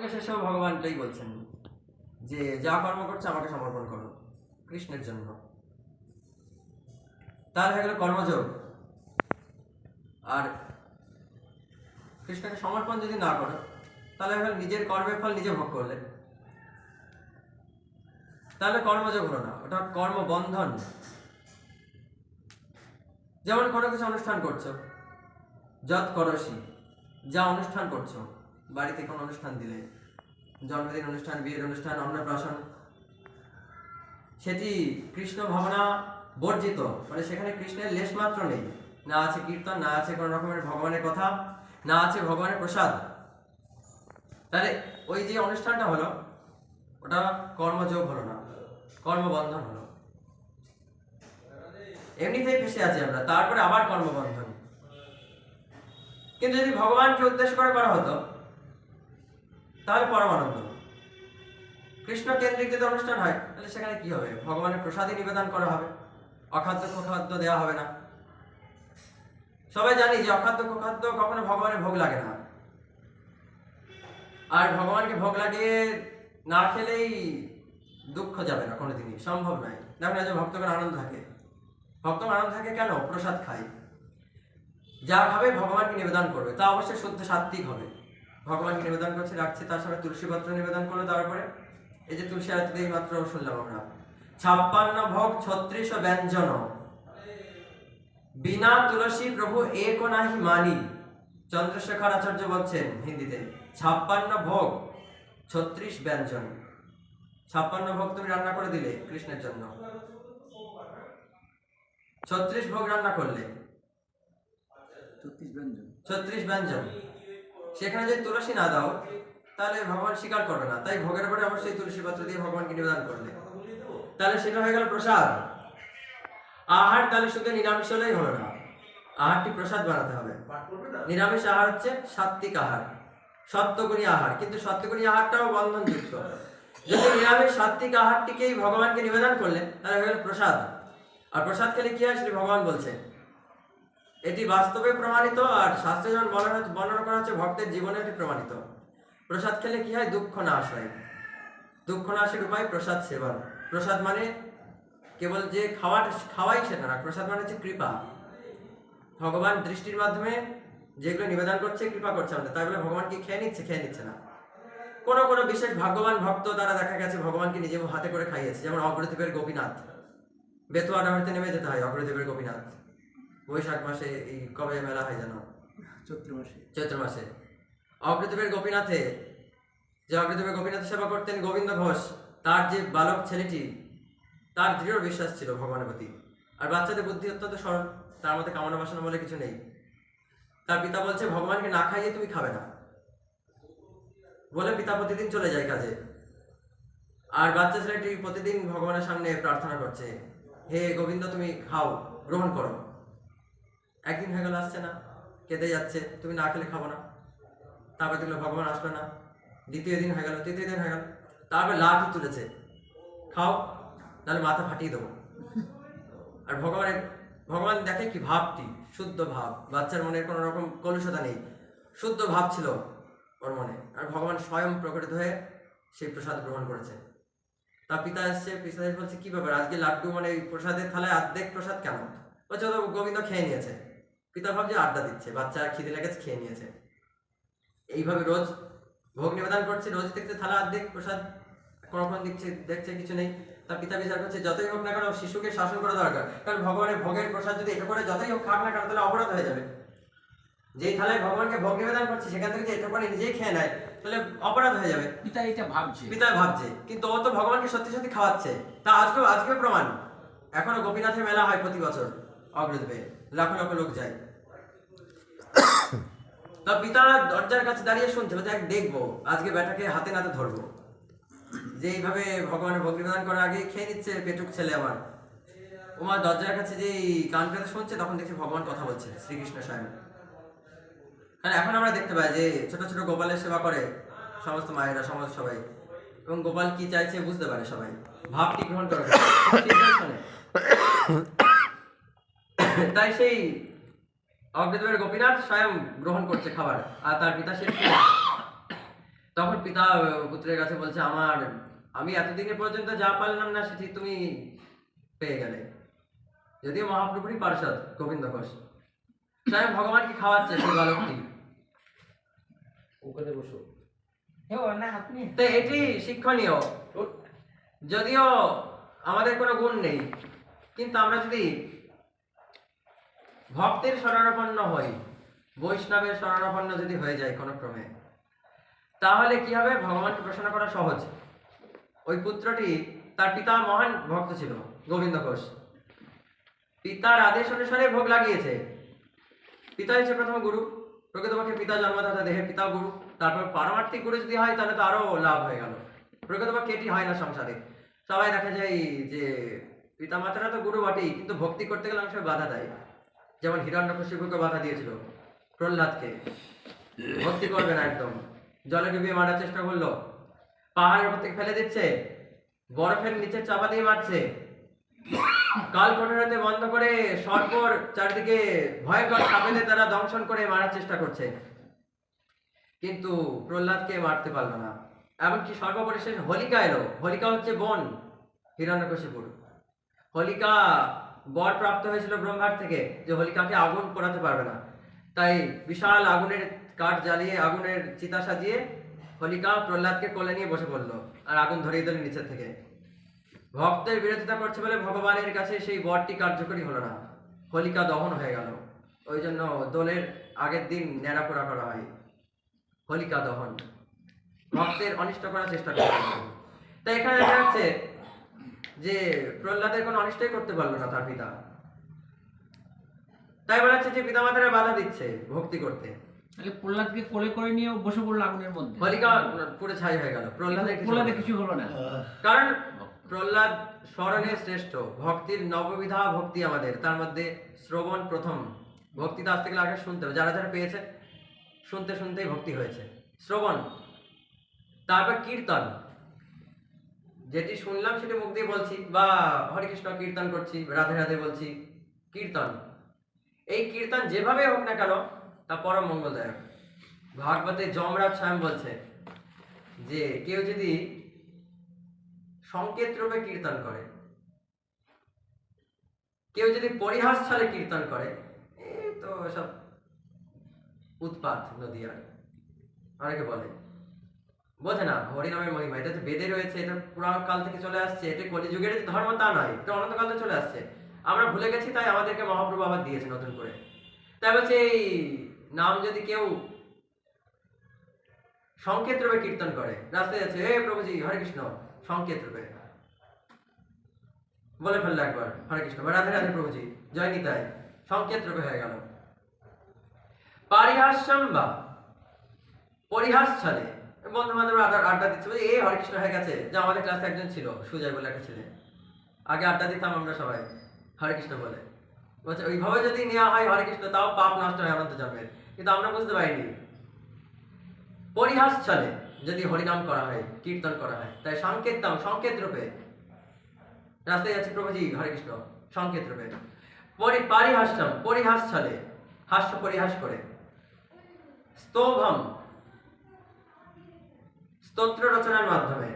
যুগে শেষেও ভগবানটাই বলছেন যে যা কর্ম করছে আমাকে সমর্পণ করো, কৃষ্ণের জন্য। তাহলে হয়ে গেল কর্মযোগ। আর কৃষ্ণকে সমর্পণ যদি না করো, তাহলে হয়ে গেল নিজের কর্মের ফল নিজে ভোগ করলে। তাহলে কর্মযোগ হলো না, ওটা কর্মবন্ধন। যেমন কোনো কিছু অনুষ্ঠান করছ যত করসি, যা অনুষ্ঠান করছ বাড়িতে কোনো অনুষ্ঠান দিলে, জন্মদিন অনুষ্ঠান, বিয়ের অনুষ্ঠান, অন্নপ্রাশন, সেটি কৃষ্ণ ভাবনা বর্জিত মানে সেখানে কৃষ্ণের লেশ মাত্র নেই। না আছে কীর্তন, না আছে কোনো রকমের ভগবানের কথা, না আছে ভগবানের প্রসাদ। তাহলে ওই যে অনুষ্ঠানটা হলো, ওটা কর্মযোগ হলো না, কর্মবন্ধন হলো। এমনিতেই ফেসে আছি আমরা, তারপরে আবার কর্মবন্ধন। কিন্তু যদি ভগবানকে উদ্দেশ্য করে করা হতো তাহলে পরমানন্দ। কৃষ্ণ কেন্দ্রিক যদি অনুষ্ঠান হয়, তাহলে সেখানে কি হবে? ভগবানের প্রসাদী নিবেদন করা হবে। অখাদ্য কুখাদ্য দেওয়া হবে না। সবাই জানি যে অখাদ্য কুখাদ্য কখনো ভগবানের ভোগ লাগে না। আর ভগবানকে ভোগ লাগিয়ে না খেলেই দুঃখ যাবে না কোনোদিনই, সম্ভব নয়। দেখো না যে ভক্তগণ আনন্দ থাকে। ভক্তগণ আনন্দ থাকে কেন? প্রসাদ খায়। যা খাবে ভগবানকে নিবেদন করবে, তা অবশ্যই শুদ্ধ সাত্বিক হবে। ভগবানকে নিবেদন করছে রাখছে তার সাথে তুলসী পত্র নিবেদন করল তারপরে এই যে তুলসী আরতিতে এই মাত্র শুনলাম আমরা। ছাপ্পান্ন ভোগ ছত্রিশ ব্যঞ্জন। বিনা তুলসী প্রভু এক নাহি মানি। চন্দ্রশেখর আচার্য বলছেন হিন্দিতে ছাপ্পান্ন ভোগ ছত্রিশ ব্যঞ্জন। ছাপ্পান্ন ভোগ তুমি রান্না করে দিলে কৃষ্ণের জন্য। ছত্রিশ ভোগ রান্না করলে। ছত্রিশ ব্যঞ্জন। ছত্রিশ ব্যঞ্জন। সেখানে যদি তুলসী না দাও, তাহলে ভগবান স্বীকার করবে না। তাই ভোগের পরে অবশ্যই তুলসী পাত্র দিয়ে ভগবানকে নিবেদন করলে। তাহলে সেটা হয়ে গেল প্রসাদ। আহার তাহলে শুধু নিরামিষ হলেই হলো না। আহারটি প্রসাদ বানাতে হবে। নিরামিষ আহার হচ্ছে সাত্বিক আহার, সত্যগুণী আহার। কিন্তু সত্যগুণী আহারটাও বন্ধনযুক্ত। যদি নিরামিষ সাত্বিক আহারটিকেই ভগবানকে নিবেদন করলে, তাহলে হয়ে গেল প্রসাদ। আর প্রসাদ খেলে কি হয় সেটি ভগবান বলছে। এটি বাস্তবে প্রমাণিত আর শাস্ত্রে যেমন বর্ণনা করা হচ্ছে, ভক্তের জীবনে এটি প্রমাণিত। প্রসাদ খেলে কি হয়? দুঃখ নাশ হয়। দুঃখ নাশের উপায় প্রসাদ সেবন। প্রসাদ মানে কেবল যে খাওয়া খাওয়াই সে না প্রসাদ মানে হচ্ছে কৃপা। ভগবান দৃষ্টির মাধ্যমে যেগুলো নিবেদন করছে, কৃপা করছে আমাদের। তাই বলে ভগবান কি খেয়ে নিচ্ছে? খেয়ে নিচ্ছে না। কোনো কোনো বিশেষ ভাগ্যবান ভক্ত তারা দেখা গেছে, ভগবানকে নিজে হাতে করে খাইয়েছে। যেমন অগ্রদ্বীপের গোপীনাথ। বেতুয়া ডামারিতে নেমে যেতে হয় অগ্রদ্বীপের গোপীনাথ। বৈশাখ মাসে এই কবে মেলা হয় যেন চৈত্র মাসে। চৈত্র মাসে। অগ্রদ্বীপের গোপীনাথে যে অগ্রদ্বীপের গোপীনাথ সেবা করতেন গোবিন্দ ঘোষ তার যে বালক ছেলেটি তার দৃঢ় বিশ্বাস ছিল ভগবানের প্রতি। আর বাচ্চাদের বুদ্ধি অত্যন্ত সরল তার মধ্যে কামনা বাসনা বলে কিছু নেই। তার পিতা বলছে ভগবানকে না খাইয়ে তুমি খাবে না। বলে পিতা প্রতিদিন চলে যায় কাজে। আর বাচ্চা ছেলেটি প্রতিদিন ভগবানের সামনে প্রার্থনা করছে হে গোবিন্দ তুমি খাও গ্রহণ করো। একদিন হয়ে গেল, আসছে না। কেঁদে যাচ্ছে, তুমি না খেলে খাব না। তারপর দেখল ভগবান আসলো না। দ্বিতীয় দিন হয়ে গেল, তৃতীয় দিন হয়ে গেল। তারপর লাঠি তুলেছে। খাও, নাহলে মাথা ফাটিয়ে দেবো। আর ভগবানের, ভগবান দেখে কি ভাবটি? শুদ্ধ ভাব। বাচ্চার মনের কোনো রকম কলুষতা নেই। শুদ্ধ ভাব ছিল ওর মনে। আর ভগবান স্বয়ং প্রকটিত হয়ে সেই প্রসাদ গ্রহণ করেছে। তার পিতা এসছে পিতা বলছে, কি ব্যাপার? আজকে লাড্ডু মানে প্রসাদের থালায় অর্ধেক প্রসাদ কেন? বলছে তো গোবিন্দ খেয়ে নিয়েছে। পিতা ভাবছে আড্ডা দিচ্ছে বাচ্চা খিদে লেগেছে খেয়ে নিয়েছে। এইভাবে রোজ ভোগ নিবেদন করছে রোজ দেখতে থালা অর্ধেক প্রসাদ কোনো কোনো দিচ্ছে দেখছে কিছু নেই। তার পিতা বিচার করছে যতই হোক না কেন শিশুকে শাসন করা দরকার। কারণ ভগবানের ভোগের প্রসাদ যদি এটা করে যতই হোক খাক না কেন তাহলে অপরাধ হয়ে যাবে। যেই থালায় ভগবানকে ভোগ নিবেদন করছে সেখান থেকে যে এটা করে নিজেই খেয়ে নেয় তাহলে অপরাধ হয়ে যাবে। পিতা এটা ভাবছে। পিতা ভাবছে কিন্তু ও তো ভগবানকে সত্যি সত্যি খাওয়াচ্ছে। তা আজকেও আজকেও প্রমাণ। এখনও গোপীনাথের মেলা হয় প্রতি বছর। অগ্রদ্বীপে লাখো লাখো লোক যায়। তা পিতা দরজার কাছে দাঁড়িয়ে শুনছে, বলছে এক দেখব। আজকে বেটাকে হাতে নাতে ধরবো। যে এইভাবে ভগবানের ভোগ প্রদান করার আগে খেয়ে নিচ্ছে পেটুক ছেলে আমার। ওমা দরজার কাছে যে কান পেতে শুনছে, তখন দেখছি ভগবান কথা বলছে, শ্রীকৃষ্ণ স্বয়ং। কারণ এখন আমরা দেখতে পাই যে ছোট ছোট গোপালের সেবা করে সমস্ত মায়েরা, সমস্ত সবাই। এবং গোপাল কি চাইছে বুঝতে পারে সবাই। ভাবটি গ্রহণ করে। তাই সেই অগ্রদেবের গোপীনাথ স্বয়ং গ্রহণ করছে খাবার আর তার পিতা সে তখন পিতা পুত্রের কাছে বলছে আমার আমি এতদিনে পর্যন্ত যা পারলাম না সেটি তুমি পেয়ে গেলে। যদিও মহাপ্রভুরই পার্ষদ গোবিন্দ ঘোষ। স্বয়ং ভগবানকে খাওয়াচ্ছে সেই বালকটি? ওখানে বসো। তো এটি শিক্ষণীয়। যদিও আমাদের কোনো গুণ নেই কিন্তু আমরা যদি ভক্তের শরণাপন্ন হই বৈষ্ণবের শরণাপন্ন যদি হয়ে যায় কোনো ক্রমে তাহলে কি হবে? ভগবানকে প্রসন্ন করা সহজ। ওই পুত্রটি তার পিতা মহান ভক্ত ছিল, গোবিন্দ ঘোষ। পিতার আদেশ অনুসারে ভোগ লাগিয়েছে। পিতা হচ্ছে প্রথম গুরু। প্রকৃতপক্ষে পিতা জন্মদাতা দেহের পিতা গুরু। তারপর পারমার্থিক গুরু যদি হয়, তাহলে তো আরও লাভ হয়ে গেল। প্রকৃতপক্ষে এটি হয় না সংসারে। সবাই দেখা যায় যে পিতা মাতারা তো গুরু বটেই, কিন্তু ভক্তি করতে গেলে অনেক সময় বাধা দেয়। যেমন হিরণ্যকশিপুকে বাধা দিয়েছিল, প্রহ্লাদকে। ভক্তি করবে না একদম। জলে ডুবিয়ে মারার চেষ্টা করল। পাহাড়ের উপর থেকে ফেলে দিচ্ছে। বরফের নিচে চাপা দিয়ে মারছে। কাল কোঠরাতে বন্ধ করে সর্পর চারিদিকে ভয়ঙ্কর সাপেদের দ্বারা দংশন করে মারার চেষ্টা করছে। কিন্তু প্রহ্লাদকে মারতে পারল না। এমনকি সর্বপরিশেষ হোলিকা এলো। হোলিকা হচ্ছে বোন হিরণ্যকশিপুর হোলিকা বর প্রাপ্ত হয়েছিল ব্রহ্মার থেকে যে হোলিকাকে আগুন পোড়াতে পারবে না। তাই বিশাল আগুনের কাঠ জ্বালিয়ে, আগুনের চিতা সাজিয়ে হোলিকা প্রহ্লাদকে কোলে নিয়ে বসে পড়ল আর আগুন ধরিয়ে দিল নিচের থেকে। ভক্তের বিরোধিতা করছে বলে ভগবানের কাছে সেই বরটি কার্যকরী হলো না। হোলিকা দহন হয়ে গেল। ওই জন্য দোলের আগের দিন ন্যাড়া পোড়া করা হয়। হোলিকা দহন। ভক্তের অনিষ্ট করার চেষ্টা করে তাই এখানে দেখা যাচ্ছে যে প্রহ্লাদের কোনো অনিষ্টই করতে পারল না তার পিতা। তাই বলা যাচ্ছে যে পিতা মাতারা বাধা দিচ্ছে ভক্তি করতে। তাহলে প্রহ্লাদকে কোলে করে নিয়ে বসে পড়ল আগুনের মধ্যে। হোলিকা পুরো ছাই হয়ে গেল প্রহ্লাদের প্রহ্লাদে কিছু হলো না। কারণ প্রহ্লাদ স্মরণে শ্রেষ্ঠ ভক্তির নববিধা ভক্তি আমাদের। তার মধ্যে শ্রবণ প্রথম ভক্তি তো আসতে গেলে আগে শুনতে হবে। যারা যারা পেয়েছে শুনতে শুনতেই ভক্তি হয়েছে। শ্রবণ তারপর কীর্তন যেটি শুনলাম সেটি মুখ দিয়ে বলছি, বা হরে কৃষ্ণ কীর্তন করছি, রাধে রাধে বলছি, কীর্তন। এই কীর্তন যেভাবে হোক না কেন, তা পরম মঙ্গলদায়ক। ভাগবতে যমরাজ স্বয়ং বলছে যে, কেউ যদি সংকেত রূপে কীর্তন করে, কেউ যদি পরিহাস ছলে কীর্তন করে এই তো সব উৎপাত নদীয়ার অনেকে বলে। বোঝে না, হরিনামের মহিমা, এটা তো বেদে রয়েছে, এটা পুরাণ কাল থেকে চলে আসছে, এটা কলিযুগের ধর্ম তা নয়, এটা অনন্তকাল চলে আসছে। আমরা ভুলে গেছি তাই আমাদেরকে মহাপ্রভু আবার দিয়েছে নতুন করে। তাই বলছে, এই নাম যদি কেউ সংকেত রূপে কীর্তন করে, রাস্তায় যাচ্ছে, হে প্রভুজি, হরে কৃষ্ণ সংকেত রূপে। বলে ফেলল একবার, হরে কৃষ্ণ বা রাধে রাধে প্রভুজি, জয় নিতাই সংকেত রূপে হয়ে গেল। পারিহাস্যম বা পরিহাস ছলে বন্ধু বান্ধব আড্ডা দিচ্ছে বলছে, এই হরে কৃষ্ণ হয়ে গেছে। যে আমাদের ক্লাসে একজন ছিল সুজয় বলে একটা ছেলে। আগে আড্ডা দিতাম আমরা সবাই হরে কৃষ্ণ বলে। বলছে ওইভাবে যদি নেওয়া হয় হরে কৃষ্ণ তাও পাপ নষ্ট হয় অনন্ত জন্মের। কিন্তু আমরা বুঝতে পারিনি। পরিহাস চলে যদি হরিনাম করা হয় কীর্তন করা হয় তাই সংকেত দাম সংকেত রূপে। রাস্তায় যাচ্ছে প্রভুজি হরে কৃষ্ণ সংকেত রূপে। পরি পারিহাস্যম পরিহাস চলে হাস্য পরিহাস করে। স্তোভম স্তোত্র রচনার মাধ্যমে।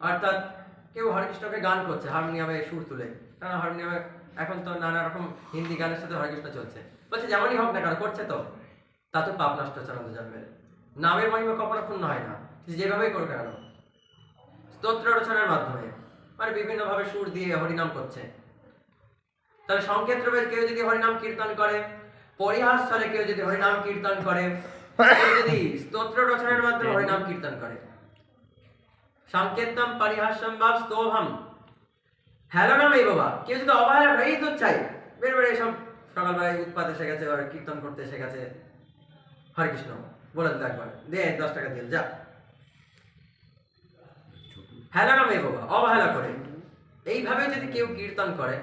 অর্থাৎ কেউ হরে কৃষ্ণকে গান করছে, হারমোনিয়ামে সুর তুলে। কারণ হারমোনিয়ামে এখন তো নানা রকম হিন্দি গানের সাথে হরে কৃষ্ণ চলছে। বলছে, যেমনই হোক না কেন, করছে তো। তা তো পাপ নষ্ট আমাদের জন্মের। নামের মহিমা কখনো ক্ষুণ্ণ হয় না। যেভাবেই করুক না কেন। স্তোত্র রচনার মাধ্যমে। মানে বিভিন্নভাবে সুর দিয়ে হরিনাম করছে। তাহলে সংকেত কেউ যদি হরিনাম কীর্তন করে, পরিহাস ছলে কেউ যদি হরিনাম কীর্তন করে, কেউ যদি স্তোত্র রচনার মাধ্যমে হরিনাম কীর্তন করে সংকেতম পরিহাসম বা স্তোভম। হ্যালো নাম এই বাবা কেউ যদি অবহেলা করে তো চাই বের বেড়ে সব সকালবেলায় উৎপাত এসে গেছে আর কীর্তন করতে এসে গেছে। হরে কৃষ্ণ, বলে দিল একবার। দে, দশ টাকা দিল, যা। হেলা নাম এই বাবা অবহেলা করে। এইভাবে যদি কেউ কীর্তন করে,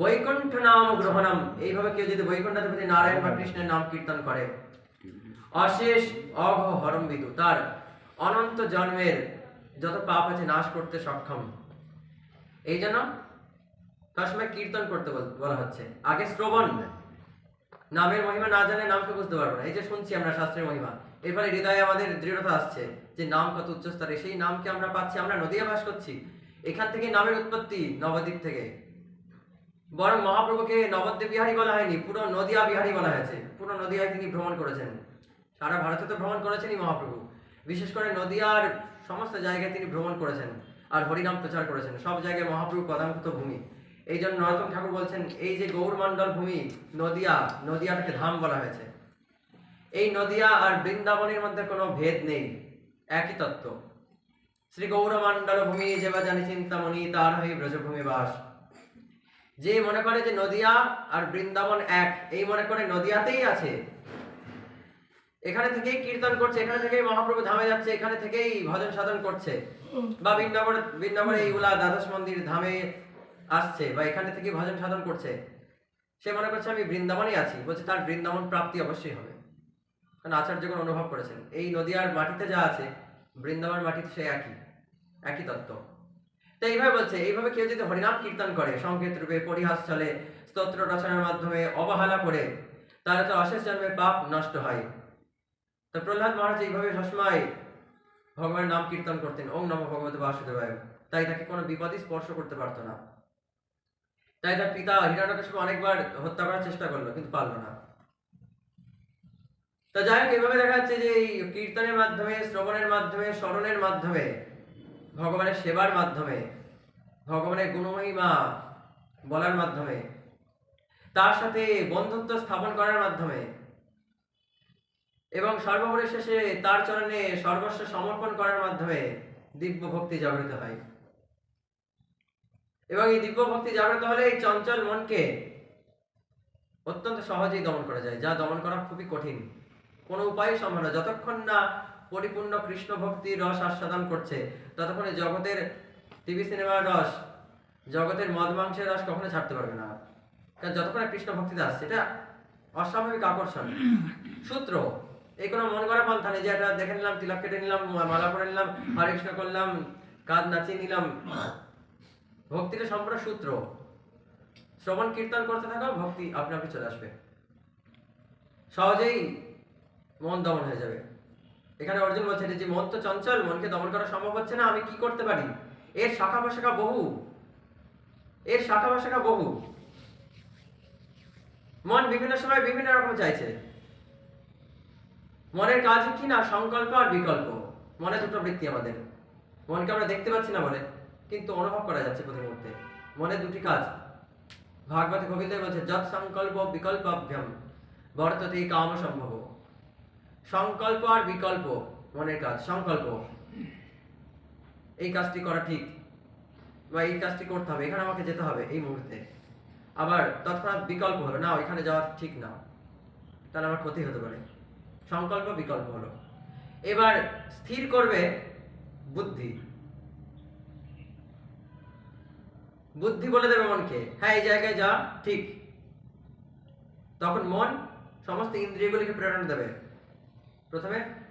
বৈকুণ্ঠ নাম গ্রহণম। এইভাবে কেউ যদি বৈকুণ্ঠাধিপতি নারায়ণ বা কৃষ্ণের নাম কীর্তন করে, অশেষ অঘ হরম বিদু। তার অনন্ত জন্মের যত পাপ আছে নাশ করতে সক্ষম। এই জন্য সবসময় কীর্তন করতে বলা হচ্ছে। আগে শ্রবণ। নামের মহিমা না জানলে নামকে বুঝতে পারব না। এই যে শুনছি আমরা শাস্ত্রের মহিমা। এর ফলে হৃদয়ে আমাদের দৃঢ়তা আসছে যে নাম কত উচ্চ স্তরে সেই নামকে আমরা পাচ্ছি, আমরা নদিয়া বাস করছি। এখান থেকে নামের উৎপত্তি নবদ্বীপ থেকে। বরং মহাপ্রভুকে নবদ্বীপ বিহারী বলা হয়নি, পুরো নদিয়া বিহারী বলা হয়েছে। পুরো নদিয়ায় তিনি ভ্রমণ করেছেন। সারা ভারতে তো ভ্রমণ করেছেনই মহাপ্রভু। বিশেষ করে নদিয়ার সমস্ত জায়গায় তিনি ভ্রমণ করেছেন আর হরিনাম প্রচার করেছেন। সব জায়গায় মহাপ্রভু পদাঙ্কিত ভূমি। এই জন্য নরোত্তম ঠাকুর বলছেন, এই যে গৌরমণ্ডল ভূমি, নদিয়া, নদিয়াটাকে ধাম বলা হয়েছে। এই নদিয়া আর বৃন্দাবনের মধ্যে কোনো ভেদ নেই। একই তত্ত্ব। শ্রী গৌরমণ্ডল ভূমি যেবা জানি চিন্তামণি তার হয়ে ব্রজভূমি বাস। যে মনে করে যে নদিয়া আর বৃন্দাবন এক, এই মনে করে নদিয়াতেই আছে। এখানে থেকেই কীর্তন করছে এখানে থেকেই মহাপ্রভু ধামে যাচ্ছে এখানে থেকেই ভজন সাধন করছে। বা বৃন্দাবন বৃন্দাবনে এইগুলা দ্বাদশ মন্দির ধামে আসছে বা এখানে থেকে ভজন সাধন করছে। সে মনে করছে আমি বৃন্দাবনেই আছি। বলছে তার বৃন্দাবন প্রাপ্তি অবশ্যই হবে। কারণ আচার্যগণ অনুভব করেছেন এই নদিয়ার মাটিতে যা আছে বৃন্দাবন মাটিতে সে একই একই তত্ত্ব। তো এইভাবে বলছে এইভাবে কেউ যদি হরিনাম কীর্তন করে সংকেত রূপে পরিহাস চলে স্তোত্র রচনার মাধ্যমে অবহেলা করে তাহলে তো অশেষ জন্মে পাপ নষ্ট হয়। তো প্রহ্লাদ মহারাজ এইভাবে সবসময় ভগবানের নাম কীর্তন করতেন। ওম নম ভগবত বাসুদেবায়। তাই তাকে কোনো বিপদই স্পর্শ করতে পারতো না। তাই তার পিতা হিরণ্যকশিপু অনেকবার হত্যা করার চেষ্টা করল, কিন্তু পারল না। তো যাই হোক, এভাবে দেখা যাচ্ছে যে এই কীর্তনের মাধ্যমে, শ্রবণের মাধ্যমে, স্মরণের মাধ্যমে, ভগবানের সেবার মাধ্যমে, ভগবানের গুণমহিমা বলার মাধ্যমে, তার সাথে বন্ধুত্ব স্থাপন করার মাধ্যমে এবং সর্বোপরি শেষে তার চরণে সর্বস্ব সমর্পণ করার মাধ্যমে দিব্য ভক্তি জাগৃত হয়। এবং এই দিব্য ভক্তি জাগ্রত হলে এই চঞ্চল মনকে অত্যন্ত সহজেই দমন করা যায়, যা দমন করা খুবই কঠিন। কোনো উপায় সম্ভব না। যতক্ষণ না পরিপূর্ণ কৃষ্ণ ভক্তির রস আস্বাদন করছে, ততক্ষণে জগতের টিভি সিনেমার রস, জগতের মদ মাংসের রস কখনো ছাড়তে পারবে না। কারণ যতক্ষণ কৃষ্ণ ভক্তিতে আসছে এটা অস্বাভাবিক আকর্ষণ। সূত্র এই কোনো মন করা পন্থা নেই যে এটা দেখে নিলাম, তিলক কেটে নিলাম মালা পরে নিলাম হরে কৃষ্ণ করলাম, কাঁধ নাচিয়ে নিলাম। ভক্তিটা সম্পূর্ণ সূত্র। শ্রবণ, কীর্তন করতে থাকো, ভক্তি আপনি আপনি চলে আসবে। সহজেই মন দমন হয়ে যাবে। এখানে অর্জুন বলছে যে মন তো চঞ্চল, মনকে দমন করা সম্ভব হচ্ছে না, আমি কি করতে পারি? এর শাখা প্রশাখা বহু। এর শাখা প্রশাখা বহু। মন বিভিন্ন সময় বিভিন্ন রকম চাইছে। মনের কাজ কি না, সংকল্প আর বিকল্প? মনে দুটো বৃত্তি আমাদের। মনকে আমরা দেখতে পাচ্ছি না বলে কিন্তু অনুভব করা যাচ্ছে প্রতি মুহূর্তে। মনে দুটি কাজ। ভাগবত গোবিন্দ বলছে, যৎ সংকল্প বিকল্প বিকল্পাভ্যম, বর্ততে কাম সম্ভব। সংকল্প আর বিকল্প, মনের কাজ, সংকল্প। এই কাজটি করা ঠিক, বা এই কাজটি করতে হবে, এখানে আমাকে যেতে হবে এই মুহূর্তে। আবার তৎক্ষণাৎ বিকল্প হলো, না, ওইখানে যাওয়া ঠিক না। তাহলে আমার ক্ষতি হতে পারে। সংকল্প, বিকল্প হলো। এবার স্থির করবে বুদ্ধি। বুদ্ধি বলে দেবে মনকে হ্যাঁ এই জায়গায় যা, ঠিক। তখন মন সমস্ত ইন্দ্রিয়গুলিকে প্রেরণা দেবে। প্রথমে